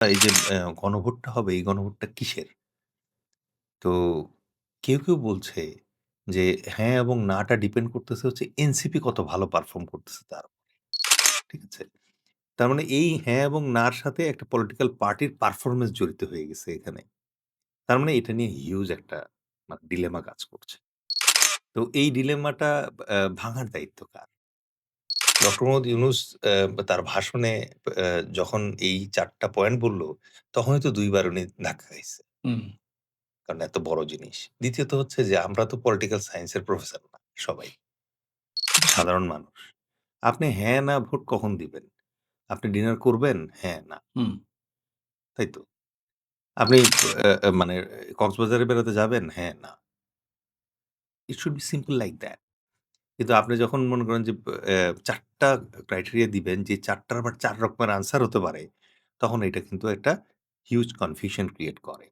এই যে গণভোটটা হবে, এই গণভোটটা কিসের? তো কেউ, কেউ বলছে যে হ্যাঁ এবং নাটা ডিপেন্ড করতেছে হচ্ছে এনসিপি কত ভালো পারফর্ম করতেছে তার। ঠিক আছে? তার মানে এই হ্যাঁ এবং না র সাথে একটা পলিটিক্যাল পার্টির পারফরম্যান্স জড়িত হয়ে গেছে এখানে। তার মানে এটা নিয়ে হিউজ একটা মা ডিলেমা কাজ করছে। তো এই ডিলেমাটা ভাঙার দায়িত্ব কার? ডক্টর মোহাম্মদ ইউনুস অ্যা তার ভাষণে অ্যা যখন এই ৪ টা পয়েন্ট বলল, তখনই তো ২ বার উনি ধাক্কা খাইছে। হুম। কারণ এত বড় জিনিস। দ্বিতীয়ত হচ্ছে যে আমরা তো পলিটিক্যাল সায়েন্স এর প্রফেসর না সবাই। সাধারণ মানুষ। আপনি হ্যাঁ, না ভোট কখন দিবেন? আপনি ডিনার করবেন? হ্যাঁ, না। হুম। তাই তো? আপনি অ্যা অ্যা মানে কক্সবাজারে বেড়াতে যাবেন? হ্যাঁ, না। It should be simple like that. কিন্তু আপনি যখন মনে করেন যে চারটা ৪ টা ক্রাইটেরিয়া দিবেন যে ৪ টার আবার ৪ রকমের আনসার হতে পারে, তখন এটা কিন্তু একটা হিউজ কনফিউশন ক্রিয়েট করে।